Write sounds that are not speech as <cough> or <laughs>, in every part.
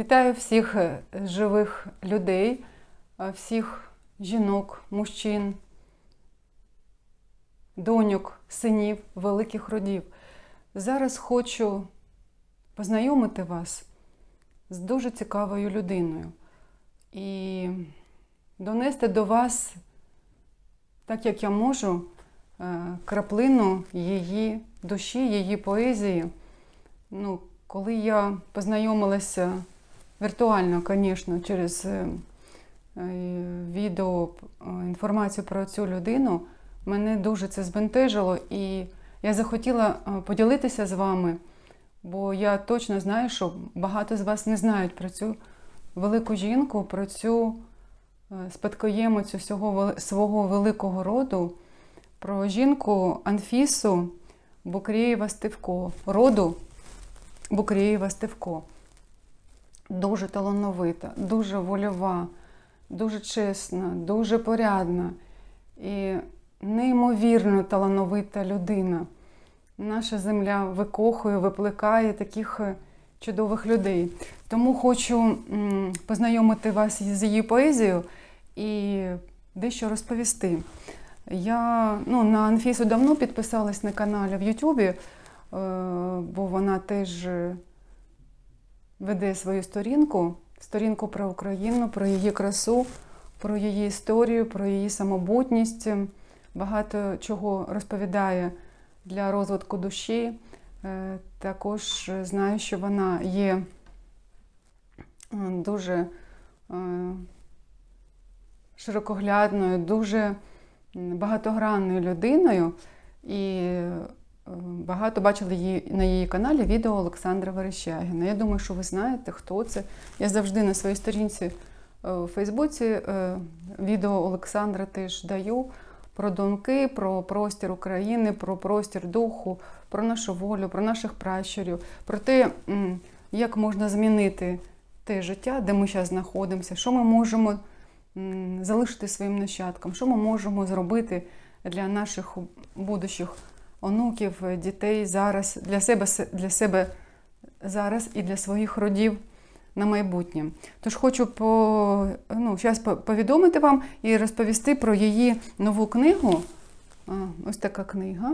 Вітаю всіх е, живих людей, е, всіх жінок, мужчин, доньок, синів, великих родів. Зараз хочу познайомити вас з дуже цікавою людиною і донести до вас, так як я можу, е, краплину її душі, її поезії. Ну, коли я познайомилася віртуально, звісно, через е, е, відео е, інформацію про цю людину, мене дуже це збентежило, і я захотіла поділитися з вами, бо я точно знаю, що багато з вас не знають про цю велику жінку, про цю спадкоємицю всього свого великого роду, про жінку Анфісу Букрєєва Стевко, роду Букрєєва Стевко. Дуже талановита, дуже вольова, дуже чесна, дуже порядна і неймовірно талановита людина. Наша земля викохує, випликає таких е, чудових людей. Тому хочу познайомити вас з її поезією і дещо розповісти. Я ну, на Анфісу давно підписалась на каналі в Ютубі, е, бо вона теж е, веде свою сторінку, сторінку про Україну, про її красу, про її історію, про її самобутність. Багато чого розповідає для розвитку душі. Е, Також знаю, що вона є е, дуже е, широкоглядною, дуже багатогранною людиною. І багато бачили її на її каналі відео Олександра Верещагіна. Я думаю, що ви знаєте, хто це. Я завжди на своїй сторінці е, у Фейсбуці е, відео Олександра теж даю про думки, про простір України, про простір духу, про нашу волю, про наших пращурів, про те, як можна змінити те життя, де ми зараз знаходимося, що ми можемо залишити своїм нащадкам, що ми можемо зробити для наших будущих онуків, дітей зараз, для себе, для себе зараз і для своїх родів на майбутнє. Тож хочу по, ну, зараз повідомити вам і розповісти про її нову книгу. А, Ось така книга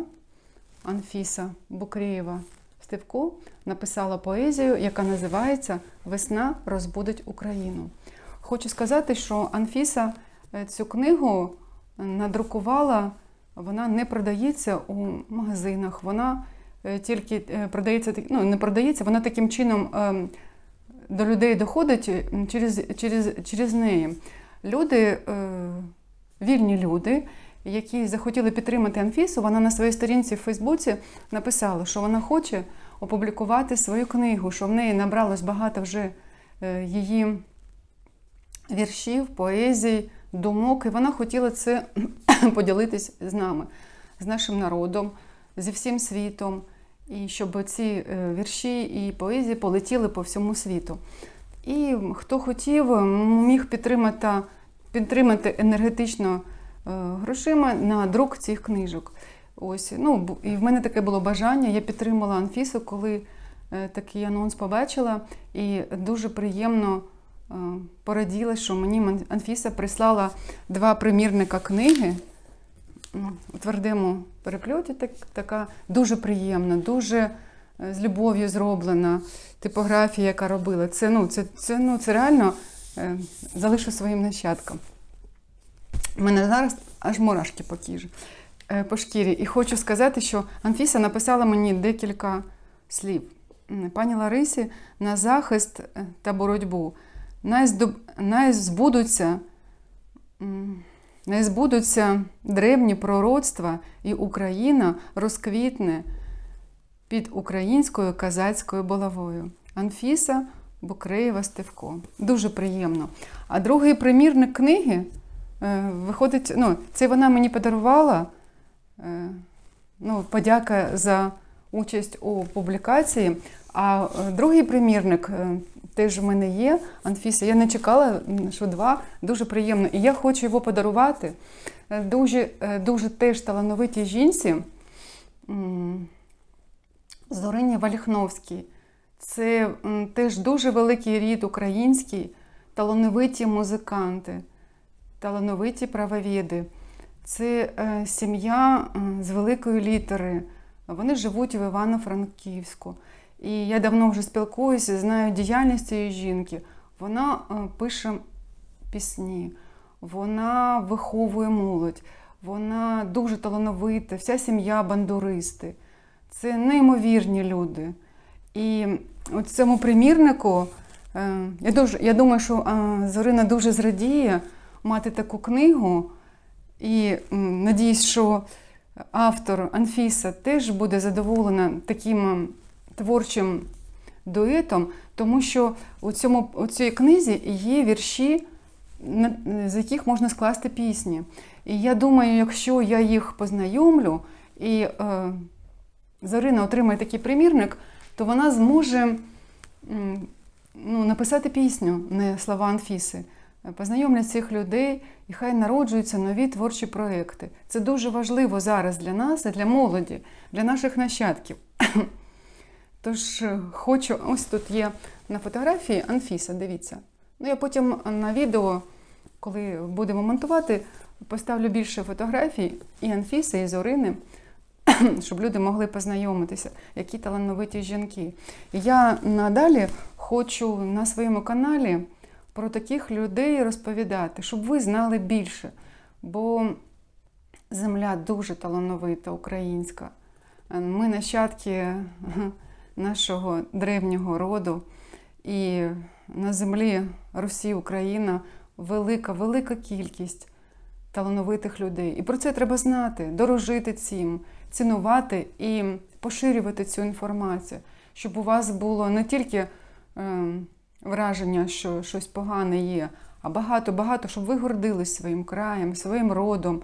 Анфіса Букрєєва Стевко написала поезію, яка називається Весна розбудить Україну. Хочу сказати, що Анфіса е, цю книгу надрукувала, вона не продається у магазинах, вона е, тільки е, продається, ну, не продається, вона таким чином ем, до людей доходить через, через, через неї. Люди, е, вільні люди, які захотіли підтримати Анфісу, вона на своїй сторінці в Фейсбуці написала, що вона хоче опублікувати свою книгу, що в неї набралось багато вже її віршів, поезій, думок, і вона хотіла це <laughs> поділитись з нами, з нашим народом, зі всім світом, і щоб ці е, вірші і поезії полетіли по всьому світу. І хто хотів, міг підтримати, підтримати енергетично е, грошима на друк цих книжок. Ось, ну, і в мене таке було бажання. Я підтримала Анфісу, коли е, такий анонс побачила, і дуже приємно пораділа, що мені Анфіса прислала два примірника книги ну, у твердому перепльоті, так, така дуже приємна, дуже е, з любов'ю зроблена типографія, яка робила. Це, ну, це, це, ну, це реально е, залишу своїм нащадкам. У мене зараз аж мурашки по кіжі, е, по шкірі. І хочу сказати, що Анфіса написала мені декілька слів. Пані Ларисі, на захист е, та боротьбу. Най, збудуться, най збудуться древні пророцтва, і Україна розквітне під українською казацькою булавою. Анфіса Букреєва Стевко. Дуже приємно. А другий примірник книги е, виходить, ну, це вона мені подарувала. Е, ну, подяка за участь у публікації. А е, другий примірник теж в мене є. Анфіса, я не чекала, що два. Дуже приємно. І я хочу його подарувати е, дуже, е, дуже теж талановитій жінці Зорині Валіхновській. Це теж дуже великий рід український, талановиті музиканти, талановиті правовіди. Це е, сім'я з великої літери. Вони живуть в Івано-Франківську. І я давно вже спілкуюся, знаю діяльність цієї жінки. Вона е, пише пісні, вона виховує молодь, вона дуже талановита, вся сім'я бандуристи. Це неймовірні люди. І от цьому примірнику е, я, дуже, я думаю, що е, Зорина дуже зрадіє мати таку книгу. І надіюсь, що автор Анфіса теж буде задоволена таким творчим дуетом, тому що у, цьому, у цій книзі є вірші, з яких можна скласти пісні. І я думаю, якщо я їх познайомлю і е, Зорина отримає такий примірник, то вона зможе ну, написати пісню, не слова Анфіси. Познайомлять цих людей і хай народжуються нові творчі проекти. Це дуже важливо зараз для нас для молоді, для наших нащадків. Тож е, хочу, ось тут є на фотографії Анфіса, дивіться. Ну, я потім на відео, коли будемо монтувати, поставлю більше фотографій і Анфіси, і Зорини, <clears throat> щоб люди могли познайомитися, які талановиті жінки. Я надалі хочу на своєму каналі про таких людей розповідати, щоб ви знали більше. Бо земля дуже талановита, українська. Ми нащадки <laughs> нашого древнього роду. І на землі Русі, Україна велика, велика кількість талановитих людей. І про це треба знати, дорожити цим, цінувати і поширювати цю інформацію, щоб у вас було не тільки е, враження, що щось погане є, а багато-багато, щоб ви гордились своїм краєм, своїм родом,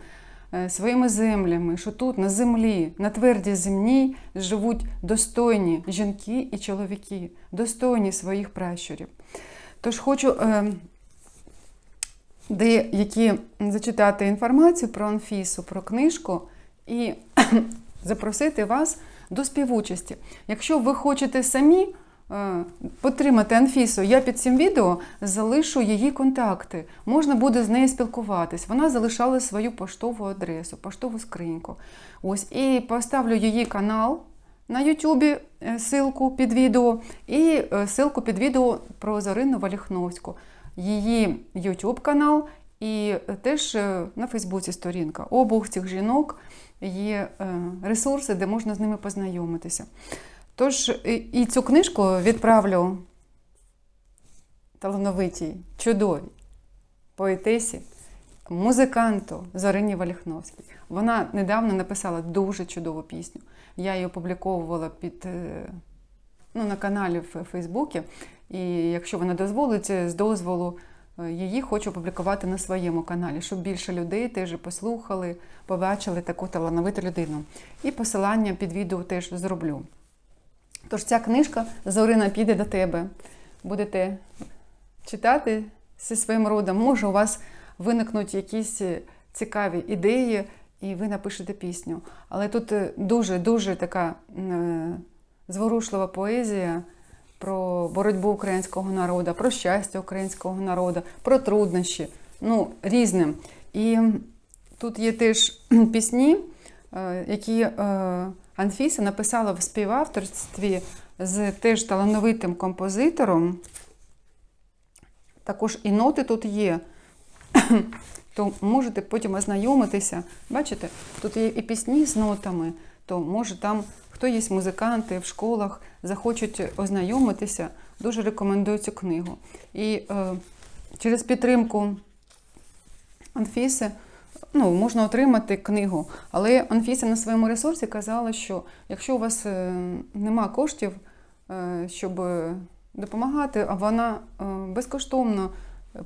своїми землями, що тут, на землі, на твердій землі живуть достойні жінки і чоловіки, достойні своїх пращурів. Тож хочу е, деякі зачитати інформацію про Анфісу, про книжку і <clears throat> запросити вас до співучасті. Якщо ви хочете самі е, підтримати Анфісу, я під цим відео залишу її контакти. Можна буде з нею спілкуватись. Вона залишала свою поштову адресу, поштову скриньку. Ось, і поставлю її канал. На Ютубі е, ссылку під відео і е, ссылку під відео про Зарину Валіхновську, її YouTube канал і теж на Фейсбуці сторінка. Обох цих жінок є ресурси, де можна з ними познайомитися. Тож і- цю книжку відправлю талановитій, чудовій поетесі, музиканту Зорині Валіхновській. Вона недавно написала дуже чудову пісню. Я її опубліковувала під, е, ну, на каналі в Фейсбуці. І якщо вона дозволить, з дозволу е, її хочу опублікувати на своєму каналі, щоб більше людей теж послухали, побачили таку талановиту людину. І посилання під відео теж зроблю. Тож ця книжка Зорина піде до тебе. Будете читати зі своїм родом. Може, у вас виникнуть якісь е, цікаві ідеї, і ви напишете пісню. Але тут дуже-дуже така е, зворушлива поезія про боротьбу українського народу, про щастя українського народу, про труднощі, ну, різне. І тут є теж пісні, е, які Анфіса написала в співавторстві з теж талановитим композитором. Також і ноти тут є. <coughs> То можете потім ознайомитися. Бачите, тут є і пісні з нотами, то може там хто є музиканти в школах, захочуть ознайомитися, дуже рекомендую цю книгу. І е, через підтримку Анфіси ну, можна отримати книгу. Але Анфіса на своєму ресурсі казала, що якщо у вас е, нема коштів, е, щоб допомагати, а вона е, безкоштовно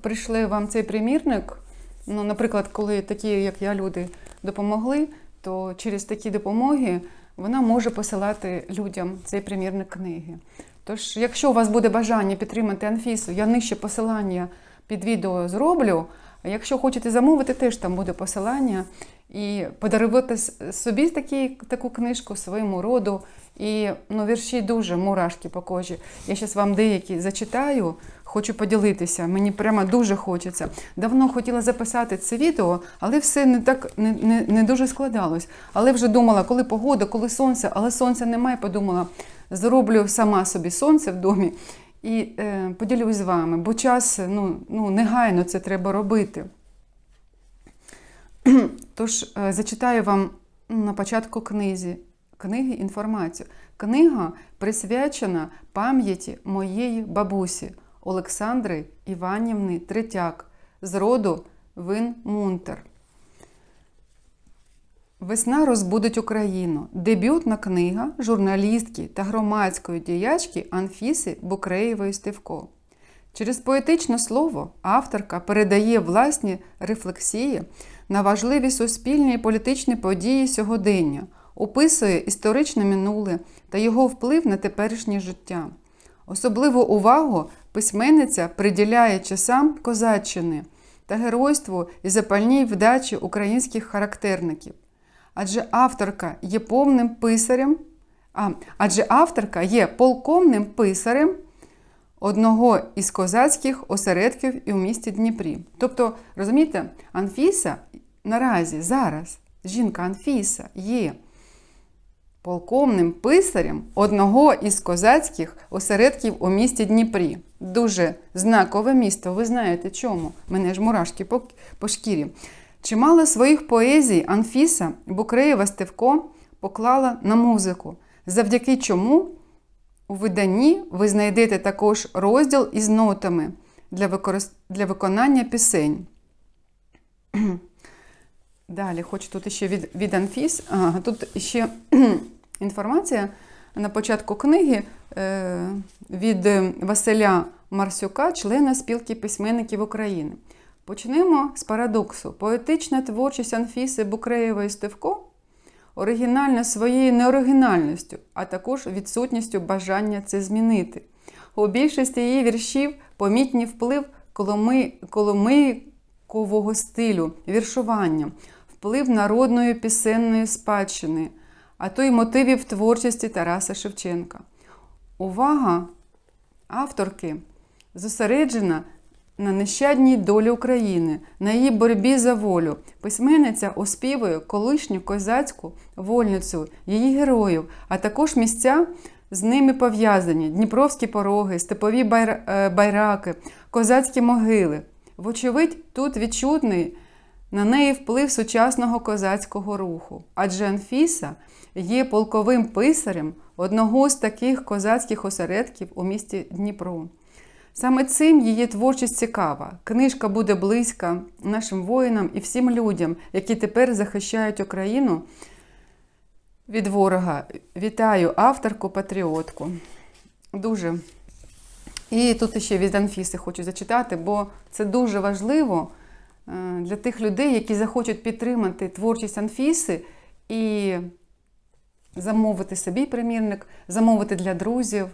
прийшли вам цей примірник. Ну, наприклад, коли такі, як я, люди допомогли, то через такі допомоги вона може посилати людям цей примірник книги. Тож, якщо у вас буде бажання підтримати Анфісу, я нижче посилання під відео зроблю. Якщо хочете замовити, теж там буде посилання. і подарувати собі такі, таку книжку своєму роду. І ну, вірші дуже мурашки по кожі. Я зараз вам деякі зачитаю, хочу поділитися. Мені прямо дуже хочеться. Давно хотіла записати це відео, але все не так не, не, не дуже складалось. Але вже думала, коли погода, коли сонце, але сонця немає, подумала, зроблю сама собі сонце в домі і е, поділюсь з вами, бо час ну, ну, негайно це треба робити. <clears throat> Тож е, зачитаю вам на початку книзі, книги інформацію. Книга присвячена пам'яті моєї бабусі Олександри Іванівни Третяк з роду Вин Мунтер. Весна розбудить Україну. Дебютна книга журналістки та громадської діячки Анфіси Букреєвої Стевко. Через поетичне слово авторка передає власні рефлексії на важливі суспільні і політичні події сьогодення, описує історичне минуле та його вплив на теперішнє життя. Особливу увагу письменниця приділяє часам козаччини та геройству і запальній вдачі українських характерників. Адже авторка є повним писарем, а, адже авторка є полковним писарем одного із козацьких осередків і у місті Дніпрі. Тобто, розумієте, Анфіса наразі зараз жінка Анфіса є полковним писарем одного із козацьких осередків у місті Дніпрі. Дуже знакове місто. Ви знаєте чому? Мене ж мурашки по, по шкірі. Чимало своїх поезій Анфіса Букреєва Стевко поклала на музику, завдяки чому у виданні ви знайдете також розділ із нотами для, використ... для виконання пісень. <clears throat> Далі, хочу тут ще від, від Анфіс. Ага, тут ще <clears throat> інформація на початку книги е, від Василя Марсюка, члена спілки письменників України. Почнемо з парадоксу. Поетична творчість Анфіси Букреєвої Стевко оригінальна своєю неоригінальністю, а також відсутністю бажання це змінити. У більшості її віршів помітний вплив коломи, коломийкового стилю, віршування, вплив народної пісенної спадщини, а то й мотивів творчості Тараса Шевченка. Увага авторки зосереджена на нещадній долі України, на її боротьбі за волю. Письменниця оспівує колишню козацьку вольницю, її героїв, а також місця з ними пов'язані: Дніпровські пороги, степові е, байраки, козацькі могили. Вочевидь, тут відчутний на неї вплив сучасного козацького руху, адже Анфіса є полковим писарем одного з таких козацьких осередків у місті Дніпро. Саме цим її творчість цікава. Книжка буде близька нашим воїнам і всім людям, які тепер захищають Україну від ворога. Вітаю авторку, патріотку. Дуже. І тут ще від Анфіси хочу зачитати, бо це дуже важливо е, для тих людей, які захочуть підтримати творчість Анфіси і замовити собі примірник, замовити для друзів,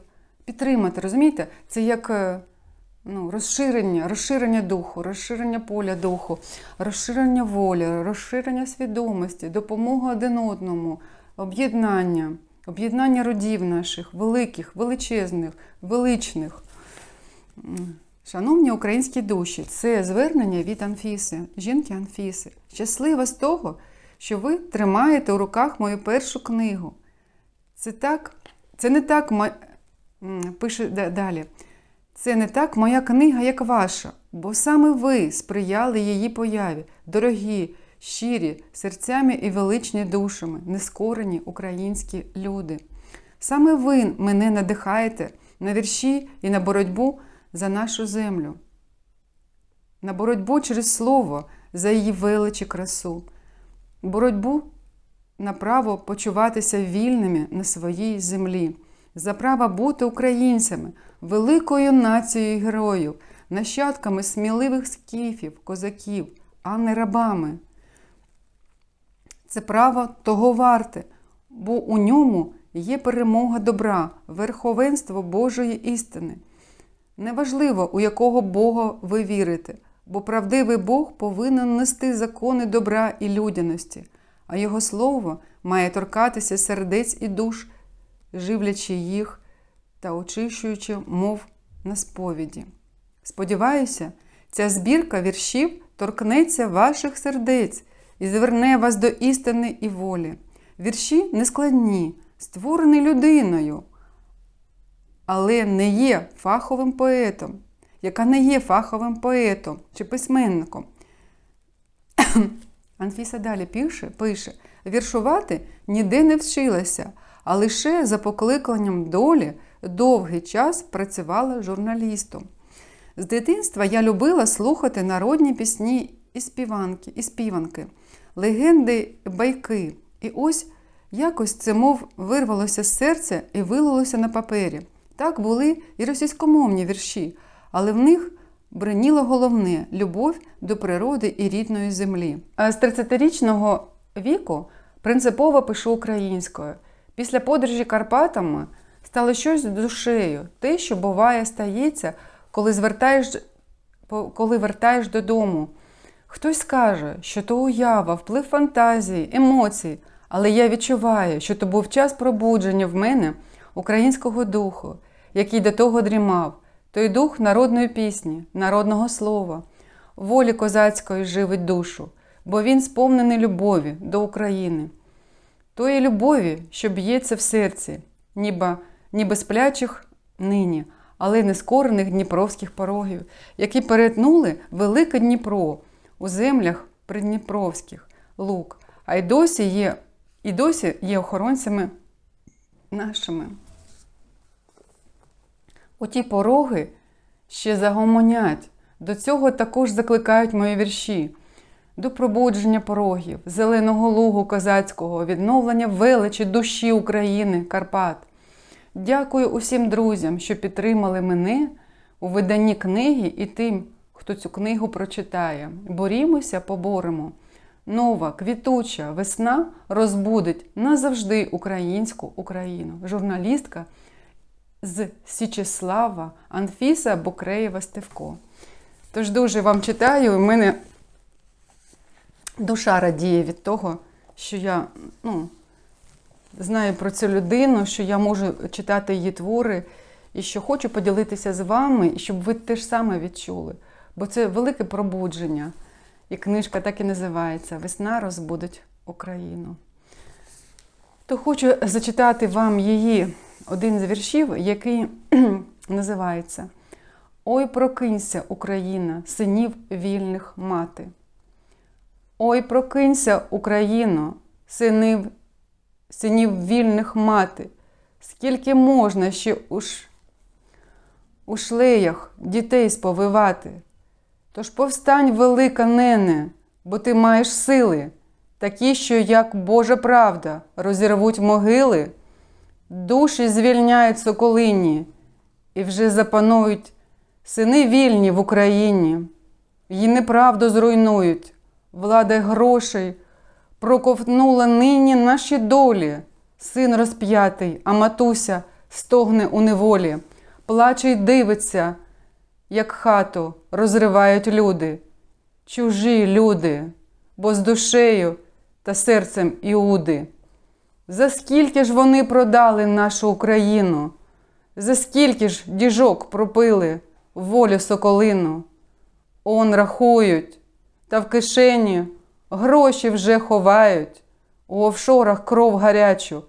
підтримати. Розумієте? Це як е, ну, розширення, розширення духу, розширення поля духу, розширення волі, розширення свідомості, допомога один одному, об'єднання, об'єднання родів наших, великих, величезних, величних. Шановні українські душі, це звернення від Анфіси, жінки Анфіси. Щаслива з того, що ви тримаєте у руках мою першу книгу. Це так, це не так пише далі. Це не так моя книга, як ваша, бо саме ви сприяли її появі, дорогі, щирі, серцями і величні душами, нескорені українські люди. Саме ви мене надихаєте на вірші і на боротьбу за нашу землю, на боротьбу через слово за її велич і красу, боротьбу на право почуватися вільними на своїй землі, за право бути українцями, великою нацією героїв, нащадками сміливих скіфів, козаків, а не рабами. Це право того варте, бо у ньому є перемога добра, верховенство Божої істини. Неважливо, у якого Бога ви вірите, Бо правдивий Бог повинен нести закони добра і людяності, а Його слово має торкатися сердець і душ, живлячи їх та очищуючи мов на сповіді. Сподіваюся, ця збірка віршів торкнеться ваших сердець і зверне вас до істини і волі. Вірші нескладні, створені людиною, але не є фаховим поетом, яка не є фаховим поетом чи письменником. <coughs> Анфіса далі пише, пише: віршувати ніде не вчилася, а лише за покликанням долі довгий час працювала журналістом. З дитинства я любила слухати народні пісні і співанки, і співанки, легенди, байки. І ось якось це мов вирвалося з серця і вилилося на папері. Так були і російськомовні вірші, але в них бриніло головне любов до природи і рідної землі. З 30-річного віку принципово пишу українською. Після подорожі Карпатами стало щось з душею, те, що буває, стається, коли звертаєш, коли вертаєш додому. Хтось скаже, що то уява, вплив фантазії, емоцій, але я відчуваю, що то був час пробудження в мене українського духу, який до того дрімав, той дух народної пісні, народного слова, волі козацької живить душу, бо він сповнений любові до України, тої любові, що б'ється в серці, ніби, ніби сплячих нині, але нескорених дніпровських порогів, які перетнули велике Дніпро у землях придніпровських лук, а й досі є, і досі є охоронцями нашими. Оті пороги ще загомонять. До цього також закликають мої вірші. До пробудження порогів, зеленого лугу козацького, відновлення величі душі України, Карпат. Дякую усім друзям, що підтримали мене у виданні книги і тим, хто цю книгу прочитає. Борімося, поборемо. Нова квітуча весна розбудить назавжди українську Україну. Журналістка з Січеслава Анфіса Бокреєва Стевко. Тож дуже вам читаю, в мене душа радіє від того, що я ну, знаю про цю людину, що я можу читати її твори, і що хочу поділитися з вами, і щоб ви теж саме відчули. Бо це велике пробудження. І книжка так і називається Весна розбудить Україну. То хочу зачитати вам її один з віршів, який <clears throat> називається Ой, прокинься, Україна, синів вільних мати. Ой, прокинься, Україно, синів, синів вільних мати, скільки можна ще у, ш... у шлеях дітей сповивати. Тож повстань, велика нене, бо ти маєш сили, такі, що, як Божа правда, розірвуть могили, душі звільняють соколині, і вже запанують сини вільні в Україні, її неправду зруйнують, влада грошей проковтнула нині наші долі, син розп'ятий, а матуся стогне у неволі, плаче й дивиться як хату розривають люди, чужі люди, бо з душею та серцем Іуди. За скільки ж вони продали нашу Україну? За скільки ж діжок пропили волю соколину? Он рахують, та в кишені гроші вже ховають, у офшорах кров гарячу,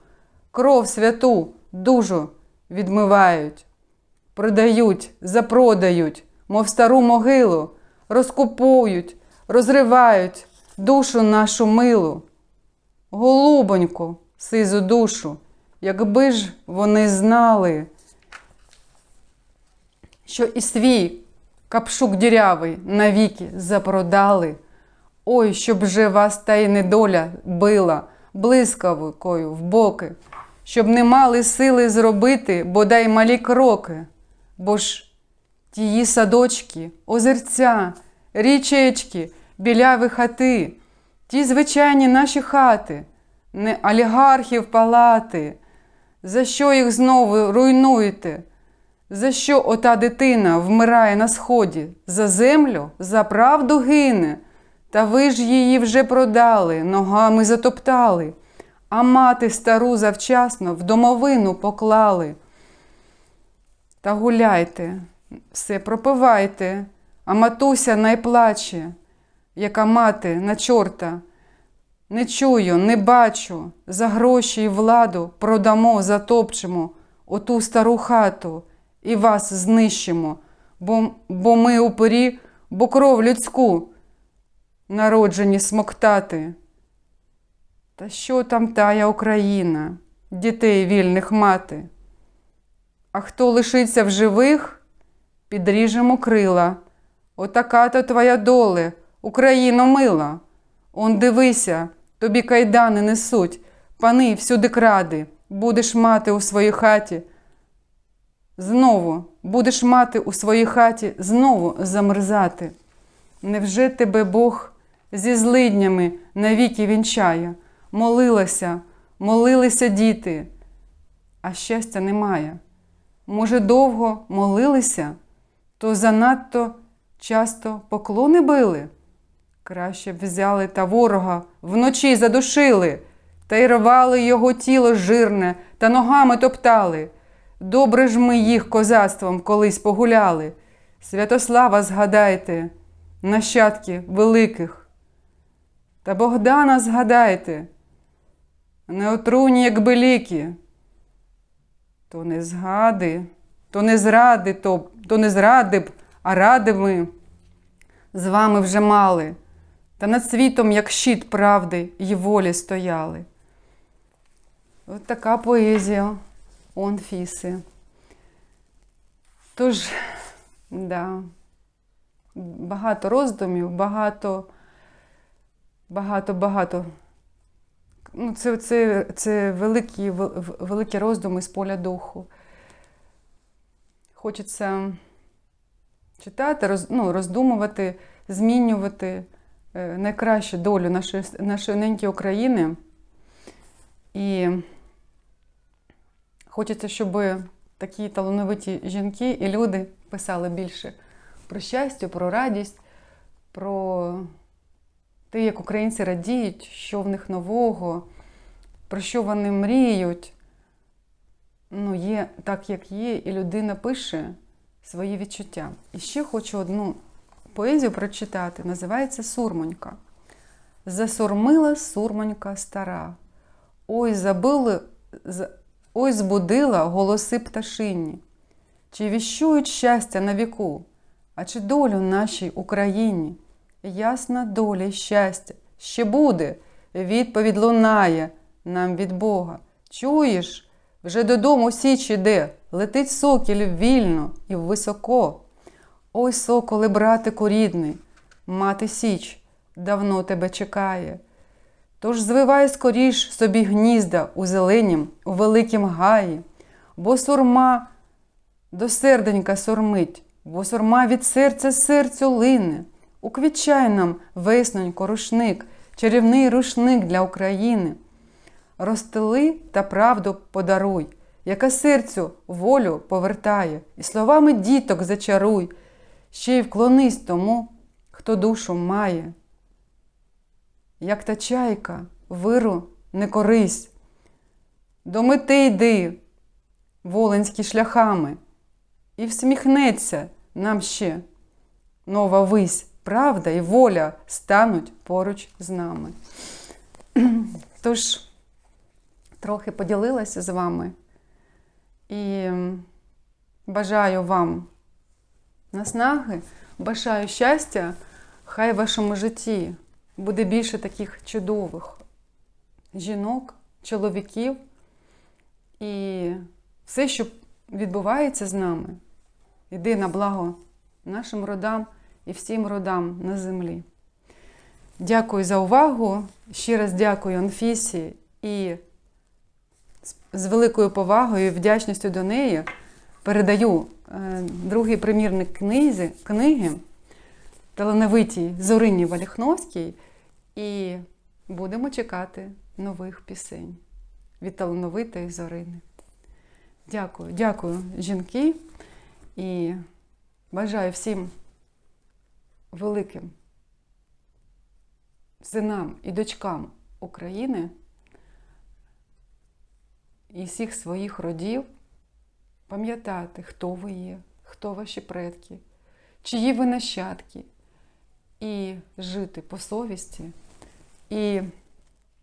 кров святу душу відмивають продають, запродають, мов стару могилу, розкупують, розривають душу нашу милу. Голубоньку, сизу душу, якби ж вони знали, що і свій капшук дірявий навіки запродали. Ой, щоб же вас та й недоля била блискавкою в боки, щоб не мали сили зробити бодай малі кроки бо ж тії садочки, озерця, річечки, біляві хати, ті звичайні наші хати, не олігархів палати, за що їх знову руйнуєте? За що ота дитина вмирає на сході? За землю, за правду гине. Та ви ж її вже продали, ногами затоптали, а мати стару завчасно в домовину поклали. Та гуляйте, все пропивайте, а матуся найплаче, яка мати на чорта. Не чую, не бачу, за гроші і владу продамо, затопчемо оту стару хату і вас знищимо, бо, бо ми упорі, бо кров людську народжені смоктати. Та що там тая Україна, дітей вільних мати? А хто лишиться в живих, підріжемо крила. Отака то твоя доле, Україно мила. Он дивися, тобі кайдани несуть, пани всюди кради, будеш мати у своїй хаті. Знову будеш мати у своїй хаті знову замерзати. Невже тебе Бог зі злиднями навіки вінчає? Молилася, молилися діти, а щастя немає. Може, довго молилися, то занадто часто поклони били? Краще б взяли та ворога вночі задушили, та й рвали його тіло жирне та ногами топтали. Добре ж ми їх козацтвом колись погуляли. Святослава згадайте, нащадки великих. Та Богдана згадайте, не отруні, як беліки. То не згади, то не зради, то, то не зради б, а ради ми з вами вже мали, та над світом, як щит правди й волі стояли. От така поезія у Анфіси. Тож, да, багато роздумів, багато, багато, багато. Ну, це, це, це великі, великі роздуми з поля духу. Хочеться читати, роз, ну, роздумувати, змінювати е, найкращу долю нашої, нашої неньки України. І хочеться, щоб такі талановиті жінки і люди писали більше про щастя, про радість, про те, як українці радіють, що в них нового, про що вони мріють. Ну, є так, як є, і людина пише свої відчуття. І ще хочу одну поезію прочитати, називається Сурмонька. Засурмила сурмонька стара. Ой, забили, ой, збудила голоси пташині. Чи віщують щастя на віку, а чи долю нашій Україні? Ясна доля й щастя ще буде, відповідь лунає нам від Бога. Чуєш, вже додому січ іде, летить сокіль вільно і високо. Ой, соколе, братику рідний, мати січ давно тебе чекає. Тож звивай скоріш собі гнізда у зеленім, у великім гаї, бо сурма до серденька сурмить, бо сурма від серця серцю лине. Уквічай нам, веснонько, рушник, чарівний рушник для України. Розстели та правду подаруй, яка серцю волю повертає, і словами діток зачаруй, ще й вклонись тому, хто душу має. Як та чайка, виру не корись, до мети йди воленські шляхами, і всміхнеться нам ще нова вись, правда і воля стануть поруч з нами. <clears throat> Тож, трохи поділилася з вами і бажаю вам наснаги, бажаю щастя, хай в вашому житті буде більше таких чудових жінок, чоловіків і все, що відбувається з нами, йде на благо нашим родам і всім родам на землі. Дякую за увагу. Ще раз дякую Анфісі і з- великою повагою і вдячністю до неї передаю е, другий примірник книзі, книги талановитій Зорині Валіхновській і будемо чекати нових пісень від талановитої Зорини. Дякую, дякую, жінки. І бажаю всім великим синам і дочкам України і всіх своїх родів пам'ятати, хто ви є, хто ваші предки, чиї ви нащадки, і жити по совісті, і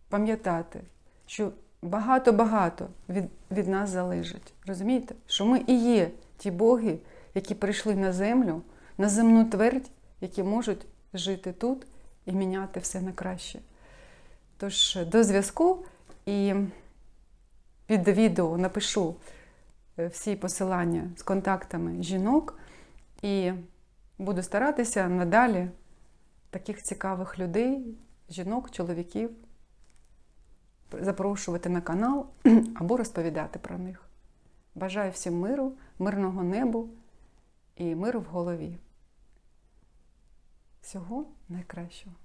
пам'ятати, що багато-багато від, від нас залежить. Розумієте? Що ми і є ті боги, які прийшли на землю, на земну твердь, які можуть жити тут і міняти все на краще. Тож до зв'язку і під відео напишу е, всі посилання з контактами жінок і буду старатися надалі таких цікавих людей, жінок, чоловіків запрошувати на канал <clears throat> або розповідати про них. Бажаю всім миру, мирного небу і миру в голові. Всього найкращого.